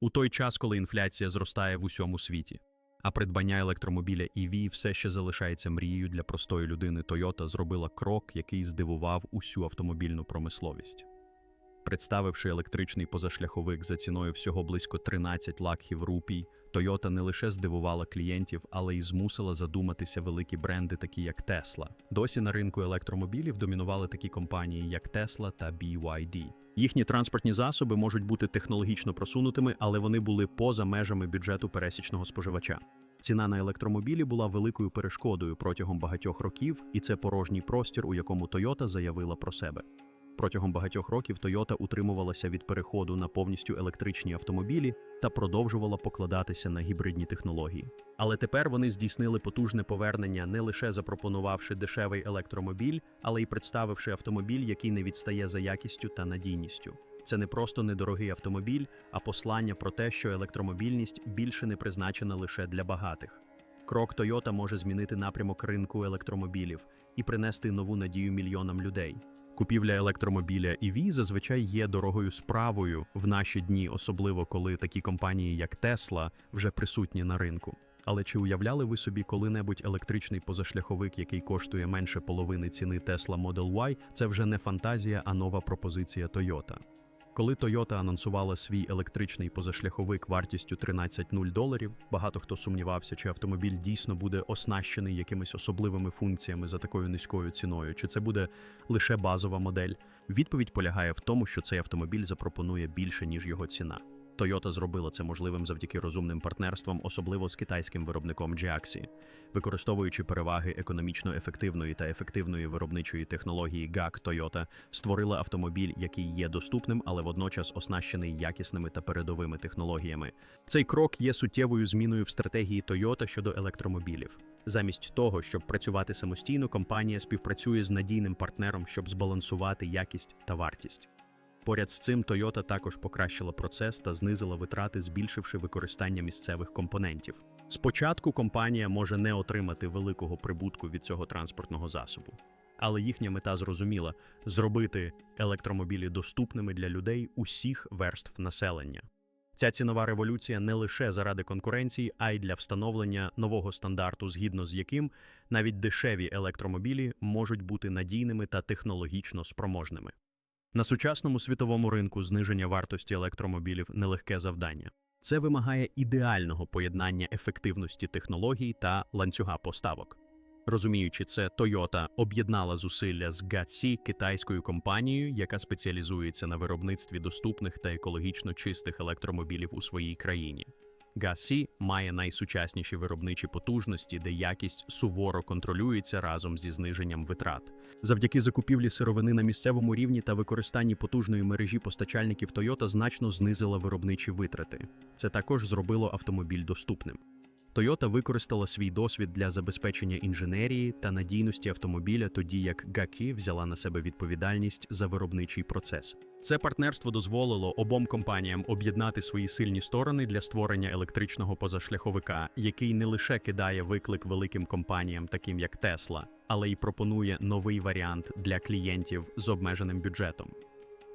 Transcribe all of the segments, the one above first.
У той час, коли інфляція зростає в усьому світі, а придбання електромобіля EV все ще залишається мрією для простої людини, Toyota зробила крок, який здивував усю автомобільну промисловість. Представивши електричний позашляховик за ціною всього близько 13 лакхів рупій, Toyota не лише здивувала клієнтів, але й змусила задуматися великі бренди, такі як Tesla. Досі на ринку електромобілів домінували такі компанії, як Tesla та BYD. Їхні транспортні засоби можуть бути технологічно просунутими, але вони були поза межами бюджету пересічного споживача. Ціна на електромобілі була великою перешкодою протягом багатьох років, і це порожній простір, у якому Toyota заявила про себе. Протягом багатьох років Toyota утримувалася від переходу на повністю електричні автомобілі та продовжувала покладатися на гібридні технології. Але тепер вони здійснили потужне повернення, не лише запропонувавши дешевий електромобіль, але й представивши автомобіль, який не відстає за якістю та надійністю. Це не просто недорогий автомобіль, а послання про те, що електромобільність більше не призначена лише для багатих. Крок Toyota може змінити напрямок ринку електромобілів і принести нову надію мільйонам людей. Купівля електромобіля EV зазвичай є дорогою справою в наші дні, особливо коли такі компанії, як Tesla, вже присутні на ринку. Але чи уявляли ви собі коли-небудь електричний позашляховик, який коштує менше половини ціни Tesla Model Y, це вже не фантазія, а нова пропозиція Toyota. Коли Toyota анонсувала свій електричний позашляховик вартістю 13,0 доларів, багато хто сумнівався, чи автомобіль дійсно буде оснащений якимись особливими функціями за такою низькою ціною, чи це буде лише базова модель. Відповідь полягає в тому, що цей автомобіль запропонує більше, ніж його ціна. Toyota зробила це можливим завдяки розумним партнерствам, особливо з китайським виробником Jiaxi. Використовуючи переваги економічно ефективної та ефективної виробничої технології GAC, Toyota створила автомобіль, який є доступним, але водночас оснащений якісними та передовими технологіями. Цей крок є суттєвою зміною в стратегії Toyota щодо електромобілів. Замість того, щоб працювати самостійно, компанія співпрацює з надійним партнером, щоб збалансувати якість та вартість. Поряд з цим Toyota також покращила процес та знизила витрати, збільшивши використання місцевих компонентів. Спочатку компанія може не отримати великого прибутку від цього транспортного засобу, але їхня мета зрозуміла зробити електромобілі доступними для людей усіх верств населення. Ця цінова революція не лише заради конкуренції, а й для встановлення нового стандарту, згідно з яким навіть дешеві електромобілі можуть бути надійними та технологічно спроможними. На сучасному світовому ринку зниження вартості електромобілів нелегке завдання. Це вимагає ідеального поєднання ефективності технологій та ланцюга поставок. Розуміючи це, Toyota об'єднала зусилля з GATC, китайською компанією, яка спеціалізується на виробництві доступних та екологічно чистих електромобілів у своїй країні. GAC має найсучасніші виробничі потужності, де якість суворо контролюється разом зі зниженням витрат. Завдяки закупівлі сировини на місцевому рівні та використанні потужної мережі постачальників Toyota значно знизила виробничі витрати. Це також зробило автомобіль доступним. Toyota використала свій досвід для забезпечення інженерії та надійності автомобіля, тоді як GAC взяла на себе відповідальність за виробничий процес. Це партнерство дозволило обом компаніям об'єднати свої сильні сторони для створення електричного позашляховика, який не лише кидає виклик великим компаніям, таким як Tesla, але й пропонує новий варіант для клієнтів з обмеженим бюджетом.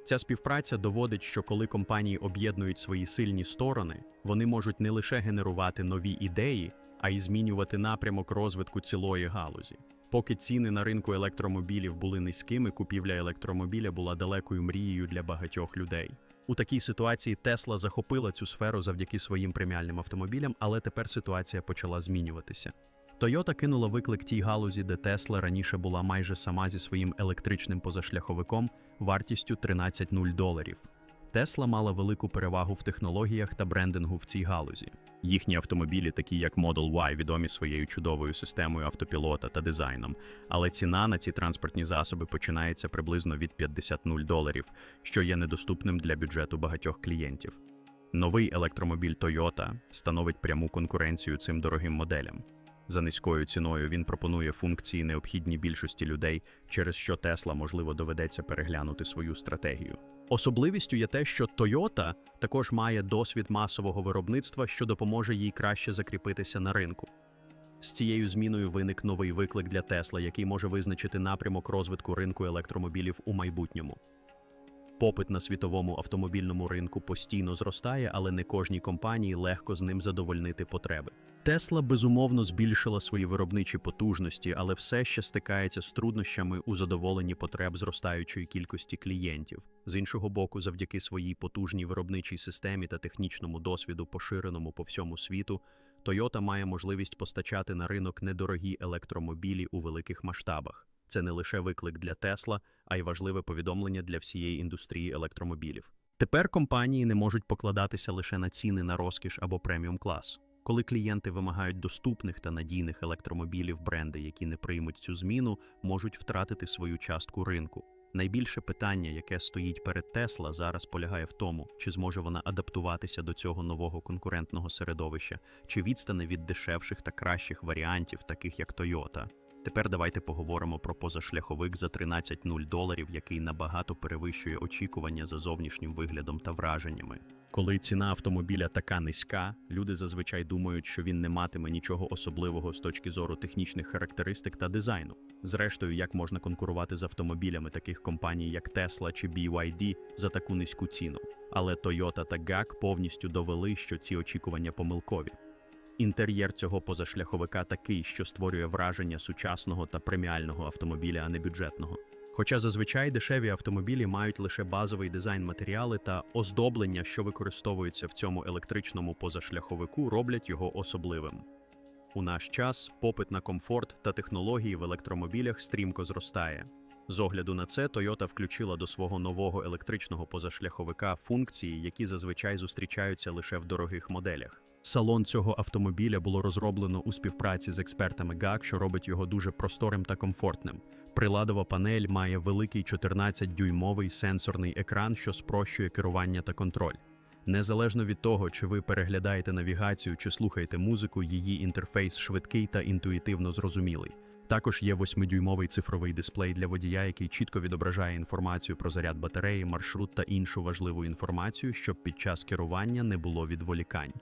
Ця співпраця доводить, що коли компанії об'єднують свої сильні сторони, вони можуть не лише генерувати нові ідеї, а й змінювати напрямок розвитку цілої галузі. Поки ціни на ринку електромобілів були низькими, купівля електромобіля була далекою мрією для багатьох людей. У такій ситуації Тесла захопила цю сферу завдяки своїм преміальним автомобілям, але тепер ситуація почала змінюватися. Toyota кинула виклик тій галузі, де Тесла раніше була майже сама зі своїм електричним позашляховиком вартістю 13,0 доларів. Тесла мала велику перевагу в технологіях та брендингу в цій галузі. Їхні автомобілі, такі як Model Y, відомі своєю чудовою системою автопілота та дизайном, але ціна на ці транспортні засоби починається приблизно від 50-0 доларів, що є недоступним для бюджету багатьох клієнтів. Новий електромобіль Toyota становить пряму конкуренцію цим дорогим моделям. За низькою ціною він пропонує функції, необхідні більшості людей, через що Тесла, можливо, доведеться переглянути свою стратегію. Особливістю є те, що Toyota також має досвід масового виробництва, що допоможе їй краще закріпитися на ринку. З цією зміною виник новий виклик для Тесла, який може визначити напрямок розвитку ринку електромобілів у майбутньому. Попит на світовому автомобільному ринку постійно зростає, але не кожній компанії легко з ним задовольнити потреби. Тесла безумовно збільшила свої виробничі потужності, але все ще стикається з труднощами у задоволенні потреб зростаючої кількості клієнтів. З іншого боку, завдяки своїй потужній виробничій системі та технічному досвіду, поширеному по всьому світу, Toyota має можливість постачати на ринок недорогі електромобілі у великих масштабах. Це не лише виклик для Тесла, а й важливе повідомлення для всієї індустрії електромобілів. Тепер компанії не можуть покладатися лише на ціни на розкіш або преміум клас. Коли клієнти вимагають доступних та надійних електромобілів, бренди, які не приймуть цю зміну, можуть втратити свою частку ринку. Найбільше питання, яке стоїть перед Тесла, зараз полягає в тому, чи зможе вона адаптуватися до цього нового конкурентного середовища, чи відстане від дешевших та кращих варіантів, таких як Toyota. Тепер давайте поговоримо про позашляховик за 13,0 доларів, який набагато перевищує очікування за зовнішнім виглядом та враженнями. Коли ціна автомобіля така низька, люди зазвичай думають, що він не матиме нічого особливого з точки зору технічних характеристик та дизайну. Зрештою, як можна конкурувати з автомобілями таких компаній, як Tesla чи BYD, за таку низьку ціну. Але Toyota та GAC повністю довели, що ці очікування помилкові. Інтер'єр цього позашляховика такий, що створює враження сучасного та преміального автомобіля, а не бюджетного. Хоча зазвичай дешеві автомобілі мають лише базовий дизайн матеріали та оздоблення, що використовуються в цьому електричному позашляховику, роблять його особливим. У наш час попит на комфорт та технології в електромобілях стрімко зростає. З огляду на це, Toyota включила до свого нового електричного позашляховика функції, які зазвичай зустрічаються лише в дорогих моделях. Салон цього автомобіля було розроблено у співпраці з експертами GAC, що робить його дуже просторим та комфортним. Приладова панель має великий 14-дюймовий сенсорний екран, що спрощує керування та контроль. Незалежно від того, чи ви переглядаєте навігацію чи слухаєте музику, її інтерфейс швидкий та інтуїтивно зрозумілий. Також є 8-дюймовий цифровий дисплей для водія, який чітко відображає інформацію про заряд батареї, маршрут та іншу важливу інформацію, щоб під час керування не було відволікань.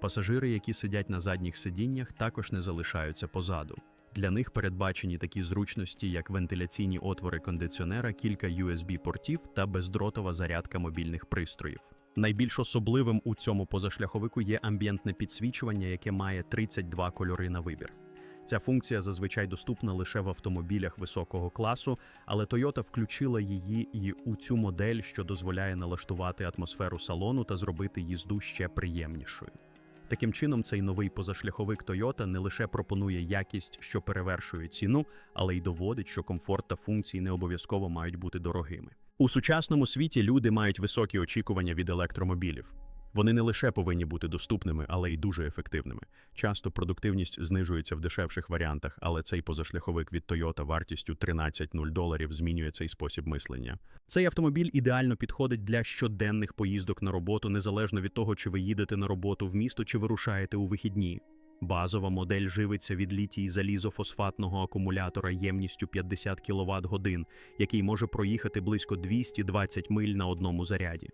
Пасажири, які сидять на задніх сидіннях, також не залишаються позаду. Для них передбачені такі зручності, як вентиляційні отвори кондиціонера, кілька USB-портів та бездротова зарядка мобільних пристроїв. Найбільш особливим у цьому позашляховику є амбієнтне підсвічування, яке має 32 кольори на вибір. Ця функція зазвичай доступна лише в автомобілях високого класу, але Toyota включила її і у цю модель, що дозволяє налаштувати атмосферу салону та зробити їзду ще приємнішою. Таким чином, цей новий позашляховик Toyota не лише пропонує якість, що перевершує ціну, але й доводить, що комфорт та функції не обов'язково мають бути дорогими. У сучасному світі люди мають високі очікування від електромобілів. Вони не лише повинні бути доступними, але й дуже ефективними. Часто продуктивність знижується в дешевших варіантах, але цей позашляховик від Toyota вартістю 13,0 доларів змінює цей спосіб мислення. Цей автомобіль ідеально підходить для щоденних поїздок на роботу, незалежно від того, чи ви їдете на роботу в місто, чи вирушаєте у вихідні. Базова модель живиться від літій залізофосфатного акумулятора ємністю 50 кВт годин, який може проїхати близько 220 миль на одному заряді.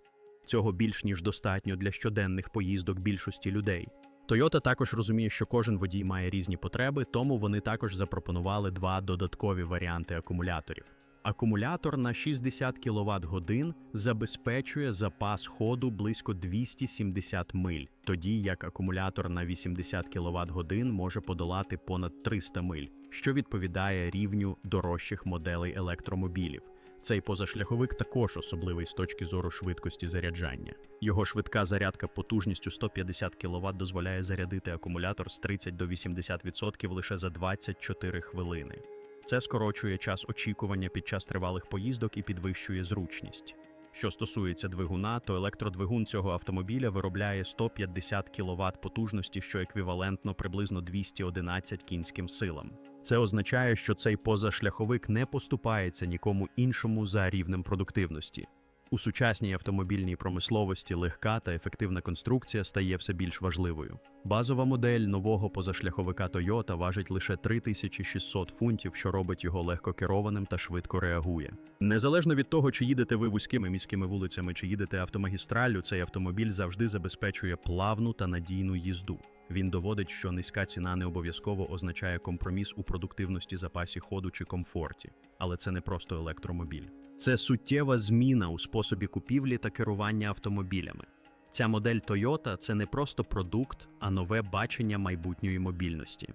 Цього більш ніж достатньо для щоденних поїздок більшості людей. Toyota також розуміє, що кожен водій має різні потреби, тому вони також запропонували два додаткові варіанти акумуляторів. Акумулятор на 60 кВт годин забезпечує запас ходу близько 270 миль, тоді як акумулятор на 80 кВт годин може подолати понад 300 миль, що відповідає рівню дорожчих моделей електромобілів. Цей позашляховик також особливий з точки зору швидкості заряджання. Його швидка зарядка потужністю 150 кВт дозволяє зарядити акумулятор з 30 до 80% лише за 24 хвилини. Це скорочує час очікування під час тривалих поїздок і підвищує зручність. Що стосується двигуна, то електродвигун цього автомобіля виробляє 150 кВт потужності, що еквівалентно приблизно 211 кінським силам. Це означає, що цей позашляховик не поступається нікому іншому за рівнем продуктивності. У сучасній автомобільній промисловості легка та ефективна конструкція стає все більш важливою. Базова модель нового позашляховика Toyota важить лише 3600 фунтів, що робить його легкокерованим та швидко реагує. Незалежно від того, чи їдете ви вузькими міськими вулицями, чи їдете автомагістраллю, цей автомобіль завжди забезпечує плавну та надійну їзду. Він доводить, що низька ціна не обов'язково означає компроміс у продуктивності запасі ходу чи комфорті, але це не просто електромобіль. Це суттєва зміна у способі купівлі та керування автомобілями. Ця модель Toyota – це не просто продукт, а нове бачення майбутньої мобільності.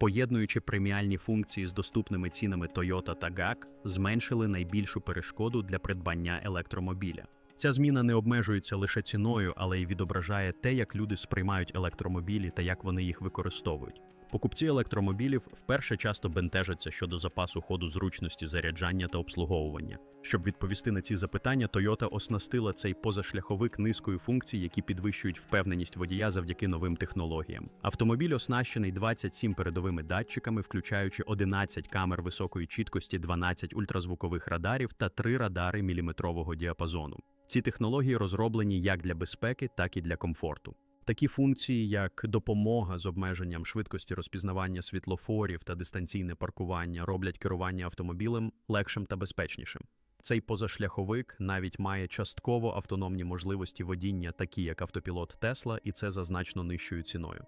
Поєднуючи преміальні функції з доступними цінами Toyota та GAC, зменшили найбільшу перешкоду для придбання електромобіля. Ця зміна не обмежується лише ціною, але й відображає те, як люди сприймають електромобілі та як вони їх використовують. Покупці електромобілів вперше часто бентежаться щодо запасу ходу зручності заряджання та обслуговування. Щоб відповісти на ці запитання, Toyota оснастила цей позашляховик низкою функцій, які підвищують впевненість водія завдяки новим технологіям. Автомобіль оснащений 27 передовими датчиками, включаючи 11 камер високої чіткості, 12 ультразвукових радарів та 3 радари міліметрового діапазону. Ці технології розроблені як для безпеки, так і для комфорту. Такі функції, як допомога з обмеженням швидкості розпізнавання світлофорів та дистанційне паркування, роблять керування автомобілем легшим та безпечнішим. Цей позашляховик навіть має частково автономні можливості водіння, такі як автопілот Тесла, і це за значно нижчою ціною.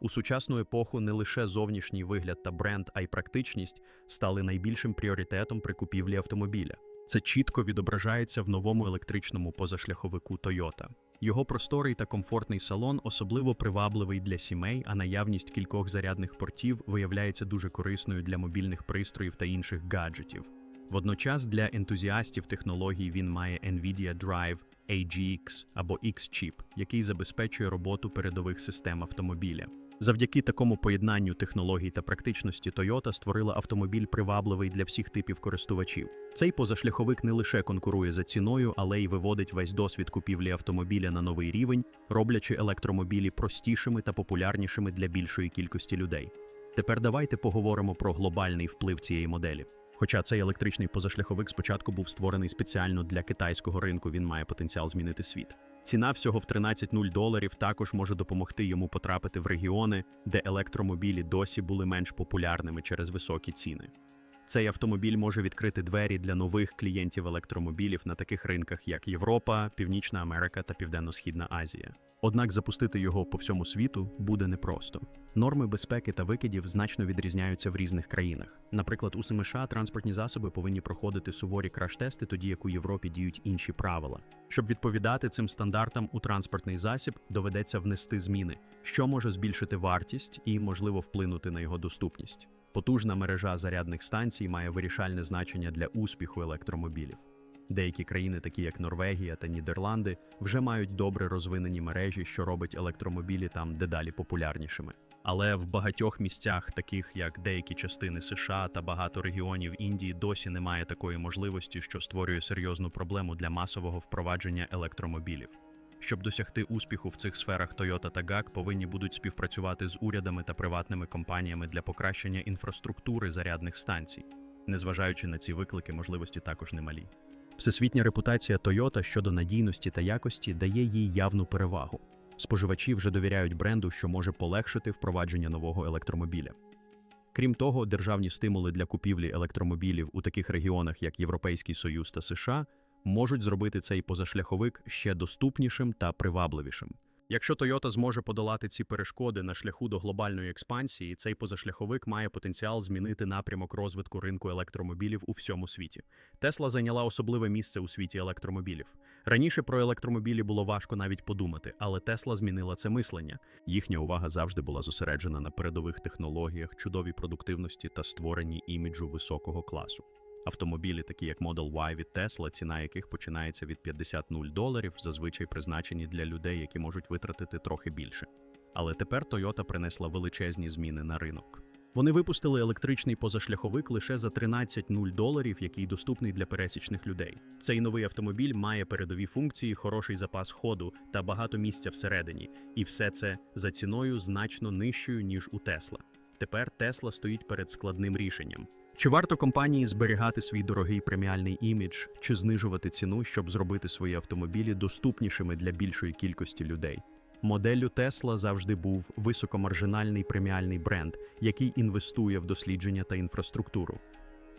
У сучасну епоху не лише зовнішній вигляд та бренд, а й практичність стали найбільшим пріоритетом при купівлі автомобіля. Це чітко відображається в новому електричному позашляховику Toyota. Його просторий та комфортний салон особливо привабливий для сімей, а наявність кількох зарядних портів виявляється дуже корисною для мобільних пристроїв та інших гаджетів. Водночас для ентузіастів технологій він має NVIDIA Drive AGX або X-Chip, який забезпечує роботу передових систем автомобіля. Завдяки такому поєднанню технологій та практичності Toyota створила автомобіль привабливий для всіх типів користувачів. Цей позашляховик не лише конкурує за ціною, але й виводить весь досвід купівлі автомобіля на новий рівень, роблячи електромобілі простішими та популярнішими для більшої кількості людей. Тепер давайте поговоримо про глобальний вплив цієї моделі. Хоча цей електричний позашляховик спочатку був створений спеціально для китайського ринку, він має потенціал змінити світ. Ціна всього в 13,0 доларів також може допомогти йому потрапити в регіони, де електромобілі досі були менш популярними через високі ціни. Цей автомобіль може відкрити двері для нових клієнтів електромобілів на таких ринках, як Європа, Північна Америка та Південно-Східна Азія. Однак запустити його по всьому світу буде непросто. Норми безпеки та викидів значно відрізняються в різних країнах. Наприклад, у США транспортні засоби повинні проходити суворі краш-тести, тоді як у Європі діють інші правила. Щоб відповідати цим стандартам у транспортний засіб, доведеться внести зміни, що може збільшити вартість і, можливо, вплинути на його доступність. Потужна мережа зарядних станцій має вирішальне значення для успіху електромобілів. Деякі країни, такі як Норвегія та Нідерланди, вже мають добре розвинені мережі, що робить електромобілі там дедалі популярнішими. Але в багатьох місцях, таких як деякі частини США та багато регіонів Індії, досі немає такої можливості, що створює серйозну проблему для масового впровадження електромобілів. Щоб досягти успіху в цих сферах Toyota та GAC повинні будуть співпрацювати з урядами та приватними компаніями для покращення інфраструктури зарядних станцій. Незважаючи на ці виклики, можливості також немалі. Всесвітня репутація Toyota щодо надійності та якості дає їй явну перевагу. Споживачі вже довіряють бренду, що може полегшити впровадження нового електромобіля. Крім того, державні стимули для купівлі електромобілів у таких регіонах, як Європейський Союз та США, можуть зробити цей позашляховик ще доступнішим та привабливішим. Якщо Toyota зможе подолати ці перешкоди на шляху до глобальної експансії, цей позашляховик має потенціал змінити напрямок розвитку ринку електромобілів у всьому світі. Тесла зайняла особливе місце у світі електромобілів. Раніше про електромобілі було важко навіть подумати, але Тесла змінила це мислення. Їхня увага завжди була зосереджена на передових технологіях, чудовій продуктивності та створенні іміджу високого класу. Автомобілі, такі як Model Y від Tesla, ціна яких починається від 50 0 доларів, зазвичай призначені для людей, які можуть витратити трохи більше. Але тепер Toyota принесла величезні зміни на ринок. Вони випустили електричний позашляховик лише за 13 0 доларів, який доступний для пересічних людей. Цей новий автомобіль має передові функції, хороший запас ходу та багато місця всередині, і все це за ціною значно нижчою ніж у Tesla. Тепер Tesla стоїть перед складним рішенням. Чи варто компанії зберігати свій дорогий преміальний імідж чи знижувати ціну, щоб зробити свої автомобілі доступнішими для більшої кількості людей? Моделлю Tesla завжди був високомаржинальний преміальний бренд, який інвестує в дослідження та інфраструктуру.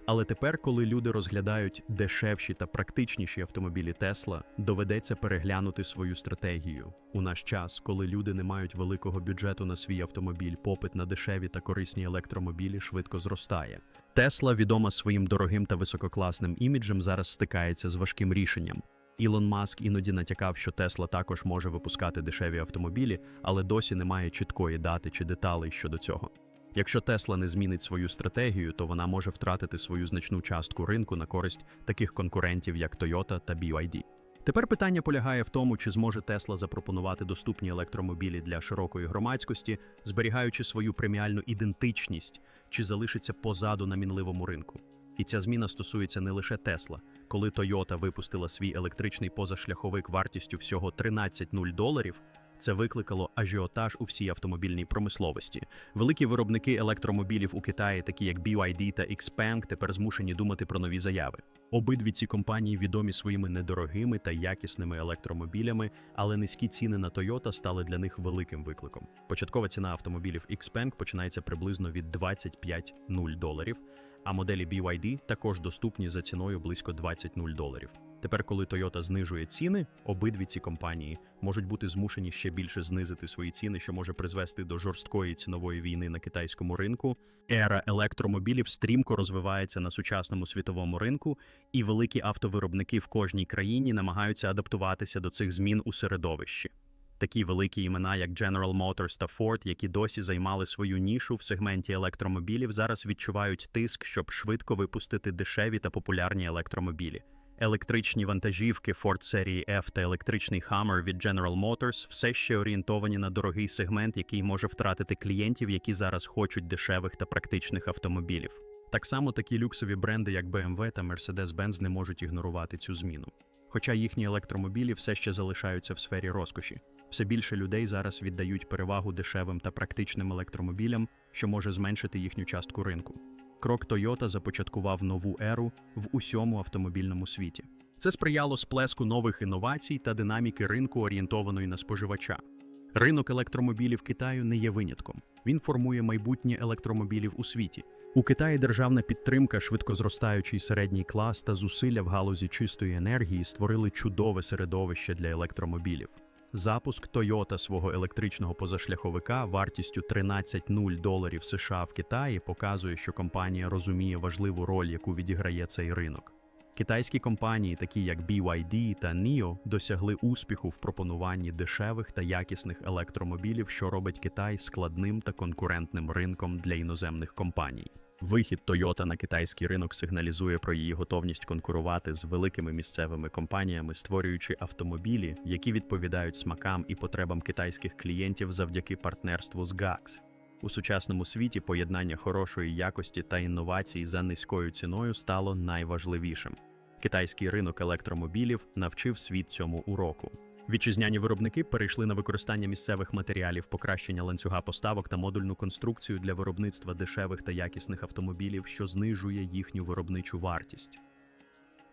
Але тепер, коли люди розглядають дешевші та практичніші автомобілі Tesla, доведеться переглянути свою стратегію. У наш час, коли люди не мають великого бюджету на свій автомобіль, попит на дешеві та корисні електромобілі швидко зростає. Тесла, відома своїм дорогим та висококласним іміджем, зараз стикається з важким рішенням. Ілон Маск іноді натякав, що Тесла також може випускати дешеві автомобілі, але досі немає чіткої дати чи деталей щодо цього. Якщо Тесла не змінить свою стратегію, то вона може втратити свою значну частку ринку на користь таких конкурентів, як Toyota та BYD. Тепер питання полягає в тому, чи зможе Тесла запропонувати доступні електромобілі для широкої громадськості, зберігаючи свою преміальну ідентичність, чи залишиться позаду на мінливому ринку. І ця зміна стосується не лише Тесла. Коли Toyota випустила свій електричний позашляховик вартістю всього 13,0 доларів, це викликало ажіотаж у всій автомобільній промисловості. Великі виробники електромобілів у Китаї, такі як BYD та XPeng, тепер змушені думати про нові заяви. Обидві ці компанії відомі своїми недорогими та якісними електромобілями, але низькі ціни на Toyota стали для них великим викликом. Початкова ціна автомобілів XPeng починається приблизно від 25,0 доларів, а моделі BYD також доступні за ціною близько 20,0 доларів. Тепер, коли Toyota знижує ціни, обидві ці компанії можуть бути змушені ще більше знизити свої ціни, що може призвести до жорсткої цінової війни на китайському ринку. Ера електромобілів стрімко розвивається на сучасному світовому ринку, і великі автовиробники в кожній країні намагаються адаптуватися до цих змін у середовищі. Такі великі імена, як General Motors та Ford, які досі займали свою нішу в сегменті електромобілів, зараз відчувають тиск, щоб швидко випустити дешеві та популярні електромобілі. Електричні вантажівки Ford серії F та електричний Hummer від General Motors все ще орієнтовані на дорогий сегмент, який може втратити клієнтів, які зараз хочуть дешевих та практичних автомобілів. Так само такі люксові бренди, як BMW та Mercedes-Benz, не можуть ігнорувати цю зміну. Хоча їхні електромобілі все ще залишаються в сфері розкоші. Все більше людей зараз віддають перевагу дешевим та практичним електромобілям, що може зменшити їхню частку ринку. Крок Toyota започаткував нову еру в усьому автомобільному світі. Це сприяло сплеску нових інновацій та динаміки ринку, орієнтованої на споживача. Ринок електромобілів Китаю не є винятком. Він формує майбутнє електромобілів у світі. У Китаї державна підтримка, швидкозростаючий середній клас та зусилля в галузі чистої енергії створили чудове середовище для електромобілів. Запуск Toyota свого електричного позашляховика вартістю 13,0 доларів США в Китаї показує, що компанія розуміє важливу роль, яку відіграє цей ринок. Китайські компанії, такі як BYD та NIO, досягли успіху в пропонуванні дешевих та якісних електромобілів, що робить Китай складним та конкурентним ринком для іноземних компаній. Вихід Toyota на китайський ринок сигналізує про її готовність конкурувати з великими місцевими компаніями, створюючи автомобілі, які відповідають смакам і потребам китайських клієнтів завдяки партнерству з GAX. У сучасному світі поєднання хорошої якості та інновацій за низькою ціною стало найважливішим. Китайський ринок електромобілів навчив світ цьому уроку. Вітчизняні виробники перейшли на використання місцевих матеріалів, покращення ланцюга поставок та модульну конструкцію для виробництва дешевих та якісних автомобілів, що знижує їхню виробничу вартість.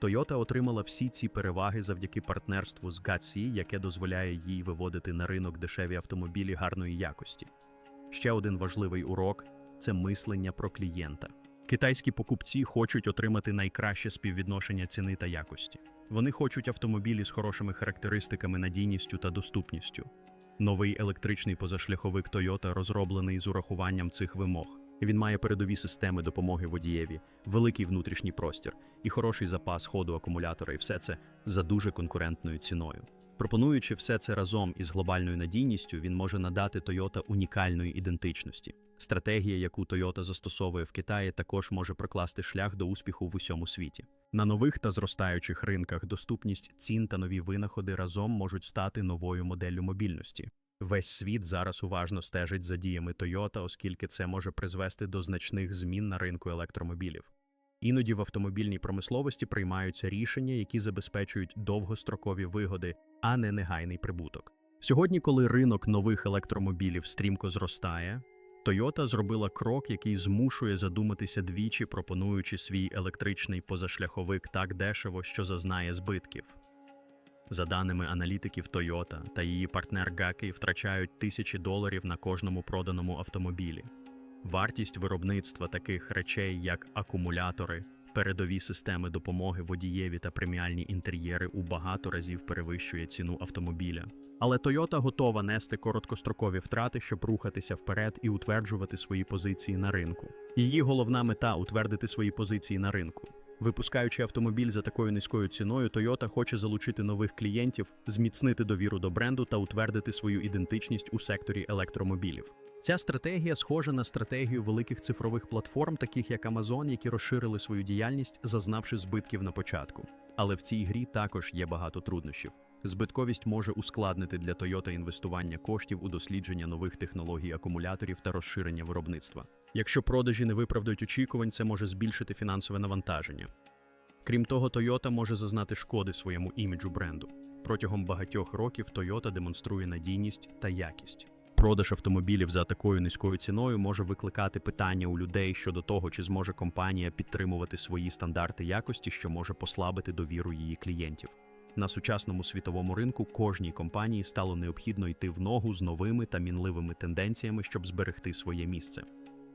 Toyota отримала всі ці переваги завдяки партнерству з GATC, яке дозволяє їй виводити на ринок дешеві автомобілі гарної якості. Ще один важливий урок це мислення про клієнта. Китайські покупці хочуть отримати найкраще співвідношення ціни та якості. Вони хочуть автомобілі з хорошими характеристиками, надійністю та доступністю. Новий електричний позашляховик Toyota розроблений з урахуванням цих вимог. Він має передові системи допомоги водієві, великий внутрішній простір і хороший запас ходу акумулятора, і все це за дуже конкурентною ціною. Пропонуючи все це разом із глобальною надійністю, він може надати Toyota унікальної ідентичності. Стратегія, яку Toyota застосовує в Китаї, також може прокласти шлях до успіху в усьому світі. На нових та зростаючих ринках доступність цін та нові винаходи разом можуть стати новою моделлю мобільності. Весь світ зараз уважно стежить за діями Toyota, оскільки це може призвести до значних змін на ринку електромобілів. Іноді в автомобільній промисловості приймаються рішення, які забезпечують довгострокові вигоди, а не негайний прибуток. Сьогодні, коли ринок нових електромобілів стрімко зростає, Toyota зробила крок, який змушує задуматися двічі, пропонуючи свій електричний позашляховик так дешево, що зазнає збитків. За даними аналітиків Toyota та її партнер Gakey втрачають тисячі доларів на кожному проданому автомобілі. Вартість виробництва таких речей, як акумулятори, передові системи допомоги водієві та преміальні інтер'єри у багато разів перевищує ціну автомобіля. Але Toyota готова нести короткострокові втрати, щоб рухатися вперед і утверджувати свої позиції на ринку. Її головна мета утвердити свої позиції на ринку. Випускаючи автомобіль за такою низькою ціною, Toyota хоче залучити нових клієнтів, зміцнити довіру до бренду та утвердити свою ідентичність у секторі електромобілів. Ця стратегія схожа на стратегію великих цифрових платформ, таких як Amazon, які розширили свою діяльність, зазнавши збитків на початку. Але в цій грі також є багато труднощів. Збитковість може ускладнити для Toyota інвестування коштів у дослідження нових технологій акумуляторів та розширення виробництва. Якщо продажі не виправдають очікувань, це може збільшити фінансове навантаження. Крім того, Toyota може зазнати шкоди своєму іміджу бренду. Протягом багатьох років Toyota демонструє надійність та якість. Продаж автомобілів за такою низькою ціною може викликати питання у людей щодо того, чи зможе компанія підтримувати свої стандарти якості, що може послабити довіру її клієнтів. На сучасному світовому ринку кожній компанії стало необхідно йти в ногу з новими та мінливими тенденціями, щоб зберегти своє місце.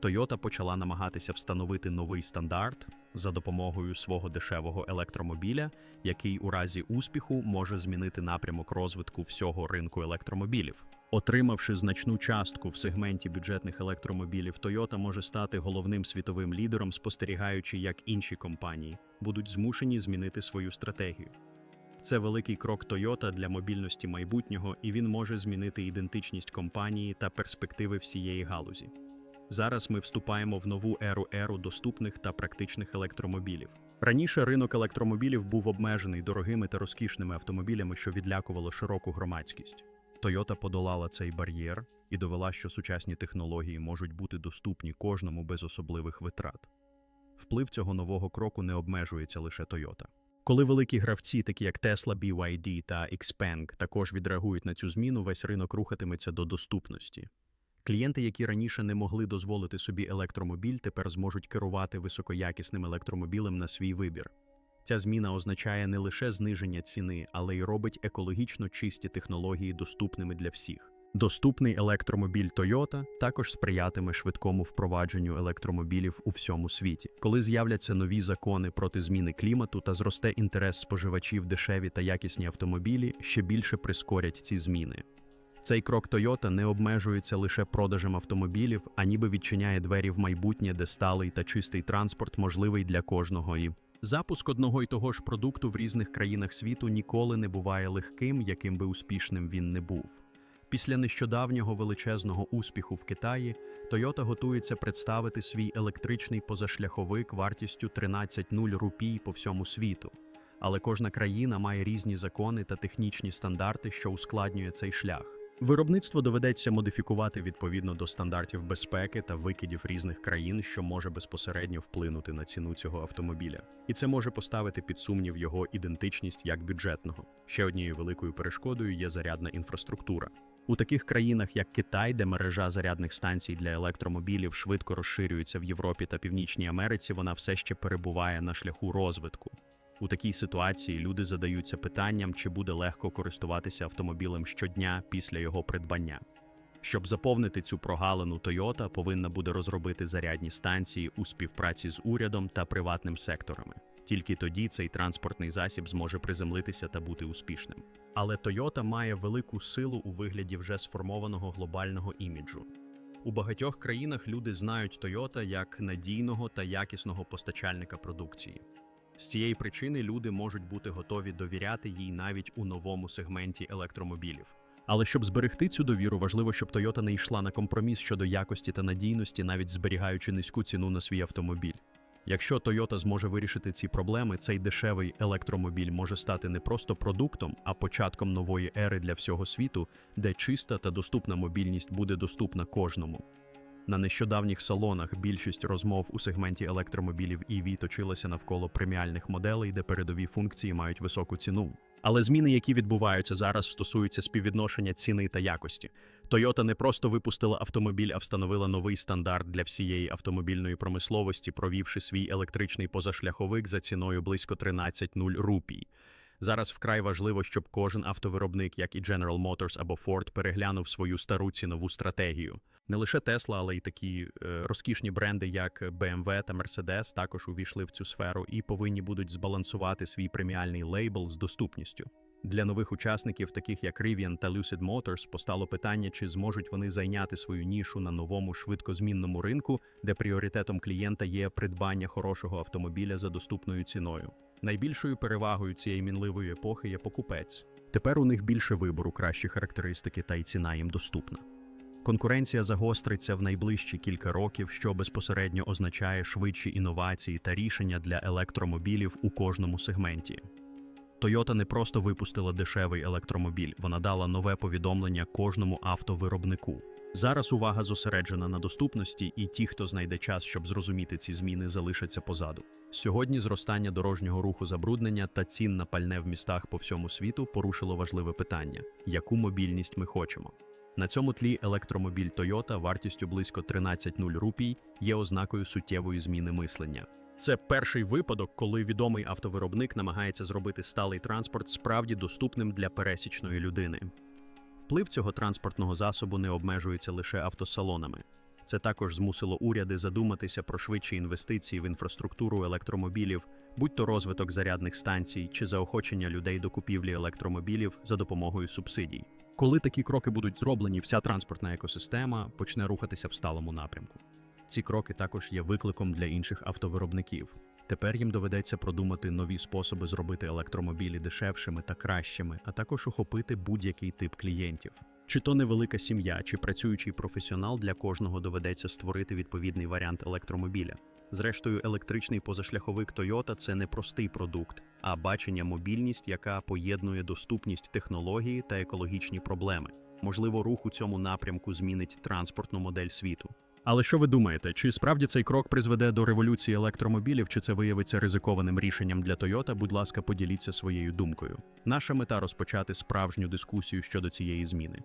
Toyota почала намагатися встановити новий стандарт за допомогою свого дешевого електромобіля, який у разі успіху може змінити напрямок розвитку всього ринку електромобілів. Отримавши значну частку в сегменті бюджетних електромобілів, Toyota може стати головним світовим лідером, спостерігаючи, як інші компанії будуть змушені змінити свою стратегію. Це великий крок Toyota для мобільності майбутнього, і він може змінити ідентичність компанії та перспективи всієї галузі. Зараз ми вступаємо в нову еру еру доступних та практичних електромобілів. Раніше ринок електромобілів був обмежений дорогими та розкішними автомобілями, що відлякувало широку громадськість. Toyota подолала цей бар'єр і довела, що сучасні технології можуть бути доступні кожному без особливих витрат. Вплив цього нового кроку не обмежується лише Toyota. Коли великі гравці, такі як Tesla, BYD та Xpeng, також відреагують на цю зміну, весь ринок рухатиметься до доступності. Клієнти, які раніше не могли дозволити собі електромобіль, тепер зможуть керувати високоякісним електромобілем на свій вибір. Ця зміна означає не лише зниження ціни, але й робить екологічно чисті технології доступними для всіх. Доступний електромобіль Toyota також сприятиме швидкому впровадженню електромобілів у всьому світі. Коли з'являться нові закони проти зміни клімату та зросте інтерес споживачів дешеві та якісні автомобілі, ще більше прискорять ці зміни. Цей крок Toyota не обмежується лише продажем автомобілів, а ніби відчиняє двері в майбутнє, де сталий та чистий транспорт можливий для кожного. І запуск одного й того ж продукту в різних країнах світу ніколи не буває легким, яким би успішним він не був. Після нещодавнього величезного успіху в Китаї Toyota готується представити свій електричний позашляховик вартістю 13,0 рупій по всьому світу. Але кожна країна має різні закони та технічні стандарти, що ускладнює цей шлях. Виробництво доведеться модифікувати відповідно до стандартів безпеки та викидів різних країн, що може безпосередньо вплинути на ціну цього автомобіля, і це може поставити під сумнів його ідентичність як бюджетного. Ще однією великою перешкодою є зарядна інфраструктура. У таких країнах, як Китай, де мережа зарядних станцій для електромобілів швидко розширюється в Європі та Північній Америці, вона все ще перебуває на шляху розвитку. У такій ситуації люди задаються питанням, чи буде легко користуватися автомобілем щодня після його придбання. Щоб заповнити цю прогалину, Toyota повинна буде розробити зарядні станції у співпраці з урядом та приватним секторами. Тільки тоді цей транспортний засіб зможе приземлитися та бути успішним. Але Toyota має велику силу у вигляді вже сформованого глобального іміджу. У багатьох країнах люди знають Toyota як надійного та якісного постачальника продукції. З цієї причини люди можуть бути готові довіряти їй навіть у новому сегменті електромобілів. Але щоб зберегти цю довіру, важливо, щоб Toyota не йшла на компроміс щодо якості та надійності, навіть зберігаючи низьку ціну на свій автомобіль. Якщо Toyota зможе вирішити ці проблеми, цей дешевий електромобіль може стати не просто продуктом, а початком нової ери для всього світу, де чиста та доступна мобільність буде доступна кожному. На нещодавніх салонах більшість розмов у сегменті електромобілів EV точилася навколо преміальних моделей, де передові функції мають високу ціну. Але зміни, які відбуваються зараз, стосуються співвідношення ціни та якості. Toyota не просто випустила автомобіль, а встановила новий стандарт для всієї автомобільної промисловості, провівши свій електричний позашляховик за ціною близько 13,0 рупій. Зараз вкрай важливо, щоб кожен автовиробник, як і General Motors або Ford, переглянув свою стару цінову стратегію. Не лише Tesla, але й такі е, розкішні бренди, як BMW та Mercedes, також увійшли в цю сферу і повинні будуть збалансувати свій преміальний лейбл з доступністю. Для нових учасників, таких як Rivian та Lucid Motors, постало питання, чи зможуть вони зайняти свою нішу на новому швидкозмінному ринку, де пріоритетом клієнта є придбання хорошого автомобіля за доступною ціною. Найбільшою перевагою цієї мінливої епохи є покупець. Тепер у них більше вибору, кращі характеристики та й ціна їм доступна. Конкуренція загостриться в найближчі кілька років, що безпосередньо означає швидші інновації та рішення для електромобілів у кожному сегменті. Toyota не просто випустила дешевий електромобіль, вона дала нове повідомлення кожному автовиробнику. Зараз увага зосереджена на доступності, і ті, хто знайде час, щоб зрозуміти ці зміни, залишаться позаду. Сьогодні зростання дорожнього руху забруднення та цін на пальне в містах по всьому світу порушило важливе питання: яку мобільність ми хочемо. На цьому тлі електромобіль Toyota вартістю близько 13 нуль рупій є ознакою суттєвої зміни мислення. Це перший випадок, коли відомий автовиробник намагається зробити сталий транспорт справді доступним для пересічної людини. Вплив цього транспортного засобу не обмежується лише автосалонами. Це також змусило уряди задуматися про швидші інвестиції в інфраструктуру електромобілів, будь то розвиток зарядних станцій чи заохочення людей до купівлі електромобілів за допомогою субсидій. Коли такі кроки будуть зроблені, вся транспортна екосистема почне рухатися в сталому напрямку. Ці кроки також є викликом для інших автовиробників. Тепер їм доведеться продумати нові способи зробити електромобілі дешевшими та кращими, а також охопити будь-який тип клієнтів. Чи то невелика сім'я, чи працюючий професіонал для кожного доведеться створити відповідний варіант електромобіля. Зрештою, електричний позашляховик Toyota – це не простий продукт, а бачення мобільність, яка поєднує доступність технології та екологічні проблеми. Можливо, рух у цьому напрямку змінить транспортну модель світу. Але що ви думаєте, чи справді цей крок призведе до революції електромобілів, чи це виявиться ризикованим рішенням для Toyota? Будь ласка, поділіться своєю думкою. Наша мета розпочати справжню дискусію щодо цієї зміни.